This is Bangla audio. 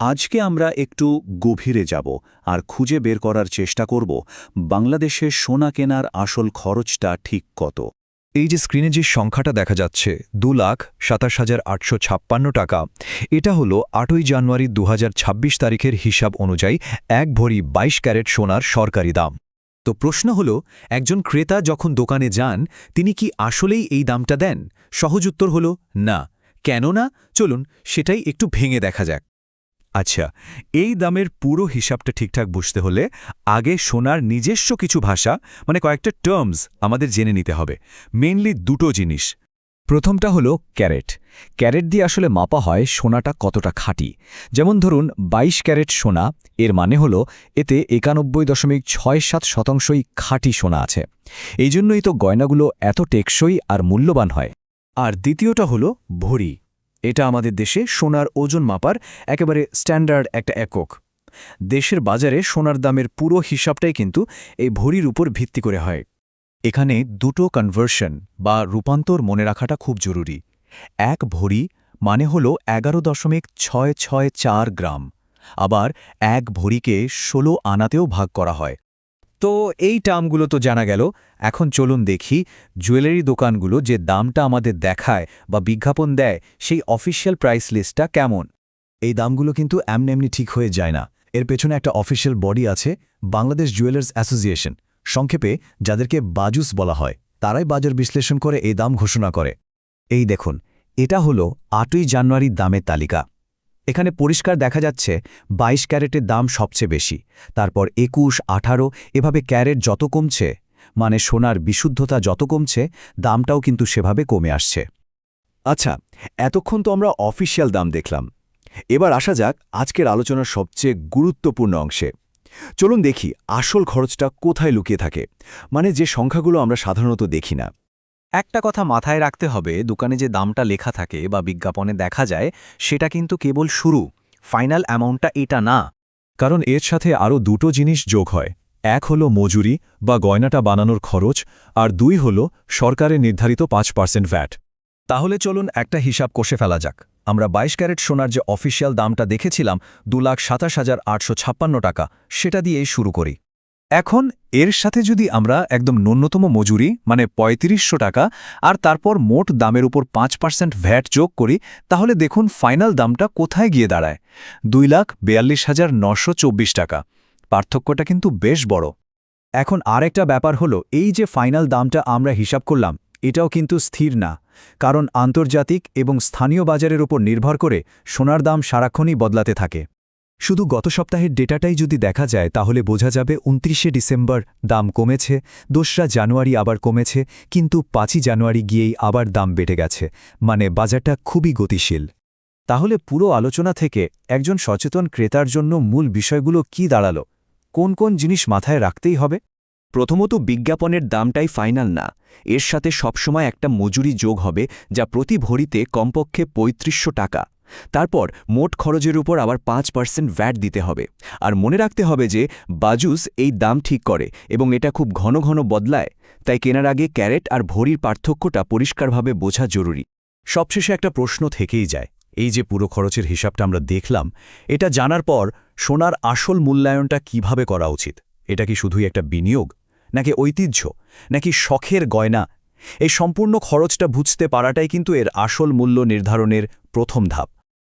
আজকে আমরা একটু গভীরে যাব আর খুঁজে বের করার চেষ্টা করব বাংলাদেশে সোনা কেনার আসল খরচটা ঠিক কত। এই যে স্ক্রিনে যে সংখ্যাটা দেখা যাচ্ছে, দু লাখ সাতাশ হাজার আটশো ছাপ্পান্ন টাকা, এটা হলো আটই জানুয়ারি দু হাজার ছাব্বিশ তারিখের হিসাব অনুযায়ী এক ভরি বাইশ ক্যারেট সোনার সরকারি দাম। তো প্রশ্ন হল, একজন ক্রেতা যখন দোকানে যান, তিনি কি আসলেই এই দামটা দেন? সহজ উত্তর হল, না। কেন না চলুন, সেটাই একটু ভেঙে দেখা যাক। আচ্ছা এই দামের পুরো হিসাবটা ঠিকঠাক বুঝতে হলে আগে সোনার নিজস্ব কিছু ভাষা মানে কয়েকটা টার্মস আমাদের জেনে নিতে হবে। মেইনলি দুটো জিনিস। প্রথমটা হলো ক্যারেট। ক্যারেট দিয়ে আসলে মাপা হয় সোনাটা কতটা খাঁটি। যেমন ধরুন ২২ ক্যারেট সোনা, এর মানে হলো এতে একানব্বই দশমিক ছয় সাত শতাংশই খাঁটি সোনা আছে। এই জন্যই তো গয়নাগুলো এত টেকসই আর মূল্যবান হয়। আর দ্বিতীয়টা হল ভরি। এটা আমাদের দেশে সোনার ওজন মাপার একেবারে স্ট্যান্ডার্ড একটা একক। দেশের বাজারে সোনার দামের পুরো হিসাবটাই কিন্তু এই ভরির উপর ভিত্তি করে হয়। এখানে দুটো কনভার্সন বা রূপান্তর মনে রাখাটা খুব জরুরি। এক ভরি মানে হল এগারো দশমিক ছয় ছয় চার গ্রাম। আবার এক ভরিকে ষোলো আনাতেও ভাগ করা হয়। তো এই টার্মগুলো তো জানা গেল। এখন চলুন দেখি জুয়েলারি দোকানগুলো যে দামটা আমাদের দেখায় বা বিজ্ঞাপন দেয়, সেই অফিসিয়াল প্রাইস লিস্টটা কেমন? এই দামগুলো কিন্তু এমনি এমনি ঠিক হয়ে যায় না। এর পেছনে একটা অফিসিয়াল বডি আছে, বাংলাদেশ জুয়েলার্স অ্যাসোসিয়েশন। সংক্ষেপে, যাদেরকে বাজুস বলা হয়, তারাই বাজার বিশ্লেষণ করে এই দাম ঘোষণা করে। এই দেখুন, এটা হলো আটই জানুয়ারির দামের তালিকা। এখানে পরিষ্কার দেখা যাচ্ছে ২২ ক্যারেটের দাম সবচেয়ে বেশি। তারপর একুশ, আঠারো, এভাবে ক্যারেট যত কমছে মানে সোনার বিশুদ্ধতা যত কমছে, দামটাও কিন্তু সেভাবে কমে আসছে। আচ্ছা এতক্ষণ তো আমরা অফিসিয়াল দাম দেখলাম। এবার আসা যাক আজকের আলোচনার সবচেয়ে গুরুত্বপূর্ণ অংশে। চলুন দেখি আসল খরচটা কোথায় লুকিয়ে থাকে। মানে যে সংখ্যাগুলো আমরা সাধারণত দেখি না। একটা কথা মাথায় রাখতে হবে, দোকানে যে দামটা লেখা থাকে বা বিজ্ঞাপনে দেখা যায়, সেটা কিন্তু কেবল শুরু, ফাইনাল অ্যামাউন্টটা এটা না। কারণ এর সাথে আরও দুটো জিনিস যোগ হয়, এক হলো মজুরি বা গয়নাটা বানানোর খরচ, আর দুই হল সরকারের নির্ধারিত পাঁচ পার্সেন্ট ভ্যাট। তাহলে চলুন একটা হিসাব কষে ফেলা যাক। আমরা ২২ ক্যারেট সোনার যে অফিসিয়াল দামটা দেখেছিলাম, দু লাখ সাতাশ হাজার আটশো ছাপ্পান্ন টাকা, সেটা দিয়েই শুরু করি। এখন এর সাথে যদি আমরা একদম ন্যূনতম মজুরি মানে পঁয়ত্রিশশো টাকা, আর তারপর মোট দামের উপর পাঁচ পার্সেন্ট ভ্যাট যোগ করি, তাহলে দেখুন ফাইনাল দামটা কোথায় গিয়ে দাঁড়ায়? দুই লাখ বেয়াল্লিশ হাজার নশো চব্বিশ টাকা। পার্থক্যটা কিন্তু বেশ বড়। এখন আরেকটা ব্যাপার হলো, এই যে ফাইনাল দামটা আমরা হিসাব করলাম, এটাও কিন্তু স্থির না। কারণ আন্তর্জাতিক এবং স্থানীয় বাজারের উপর নির্ভর করে সোনার দাম সারাক্ষণই বদলাতে থাকে। শুধু গত সপ্তাহের ডেটাটাই যদি দেখা যায়, তাহলে বোঝা যাবে উনত্রিশে ডিসেম্বর দাম কমেছে, দোসরা জানুয়ারি আবার কমেছে, কিন্তু পাঁচই জানুয়ারি গিয়েই আবার দাম বেড়ে গেছে। মানে বাজারটা খুবই গতিশীল। তাহলে পুরো আলোচনা থেকে একজন সচেতন ক্রেতার জন্য মূল বিষয়গুলো কি দাঁড়াল? কোন কোন জিনিস মাথায় রাখতেই হবে? প্রথমত বিজ্ঞাপনের দামটাই ফাইনাল না। এর সাথে সবসময় একটা মজুরি যোগ হবে, যা প্রতি ভরিতে কমপক্ষে পঁয়ত্রিশশো টাকা। তারপর মোট খরচের উপর আবার পাঁচ পার্সেন্ট ভ্যাট দিতে হবে। আর মনে রাখতে হবে যে, বাজুস এই দাম ঠিক করে এবং এটা খুব ঘন ঘন বদলায়, তাই কেনার আগে ক্যারেট আর ভরির পার্থক্যটা পরিষ্কারভাবে বোঝা জরুরি। সবশেষে একটা প্রশ্ন থেকেই যায়, এই যে পুরো খরচের হিসাবটা আমরা দেখলাম, এটা জানার পর সোনার আসল মূল্যায়নটা কীভাবে করা উচিত? এটা কি শুধুই একটা বিনিয়োগ? নাকি ঐতিহ্য? নাকি শখের গয়না? এই সম্পূর্ণ খরচটা বুঝতে পারাটাই কিন্তু এর আসল মূল্য নির্ধারণের প্রথম ধাপ।